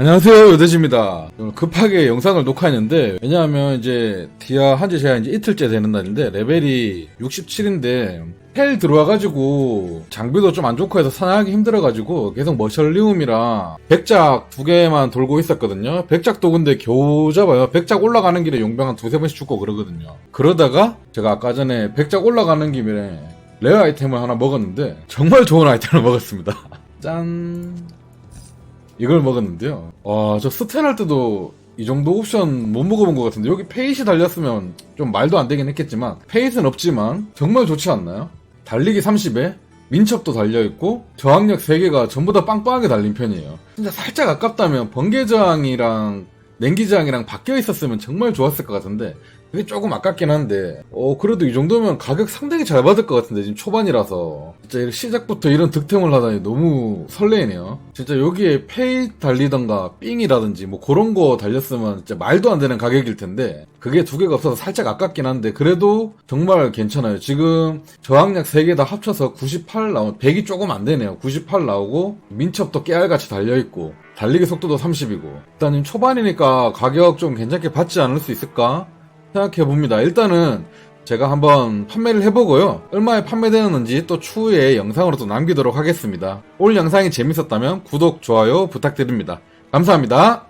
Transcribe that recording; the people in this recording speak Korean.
안녕하세요 요대지입니다. 오늘 급하게 영상을 녹화했는데 왜냐하면 이제 디아 한지 제가 이제 이틀째 되는 날인데 레벨이 67인데 헬 들어와가지고 장비도 좀 안 좋고 해서 사냥하기 힘들어가지고 계속 머셜리움이랑 백작 두 개만 돌고 있었거든요. 백작도 근데 겨우 잡아요. 백작 올라가는 길에 용병 한 두세 번씩 죽고 그러거든요. 그러다가 제가 아까 전에 백작 올라가는 김에 레어 아이템을 하나 먹었는데 정말 좋은 아이템을 먹었습니다. 짠 이걸 먹었는데요. 와, 저 스텐 할 때도 이 정도 옵션 못 먹어본 것 같은데 여기 페이시 달렸으면 좀 말도 안 되긴 했겠지만 페이스는 없지만 정말 좋지 않나요? 달리기 30에 민첩도 달려있고 저항력 3개가 전부 다 빵빵하게 달린 편이에요. 진짜 살짝 아깝다면 번개저항이랑 냉기저항이랑 바뀌어 있었으면 정말 좋았을 것 같은데 그게 조금 아깝긴 한데 어 그래도 이 정도면 가격 상당히 잘 받을 것 같은데 지금 초반이라서. 진짜 시작부터 이런 득템을 하다니 너무 설레이네요. 진짜 여기에 페이 달리던가 삥이라든지 뭐 그런 거 달렸으면 진짜 말도 안 되는 가격일 텐데 그게 두 개가 없어서 살짝 아깝긴 한데 그래도 정말 괜찮아요. 지금 저항력 3개 다 합쳐서 98 나오 100이 조금 안 되네요. 98 나오고 민첩도 깨알같이 달려있고 달리기 속도도 30이고 일단 지금 초반이니까 가격 좀 괜찮게 받지 않을 수 있을까 생각해 봅니다. 일단은 제가 한번 판매를 해보고요. 얼마에 판매되었는지 또 추후에 영상으로 또 남기도록 하겠습니다. 오늘 영상이 재밌었다면 구독, 좋아요 부탁드립니다. 감사합니다.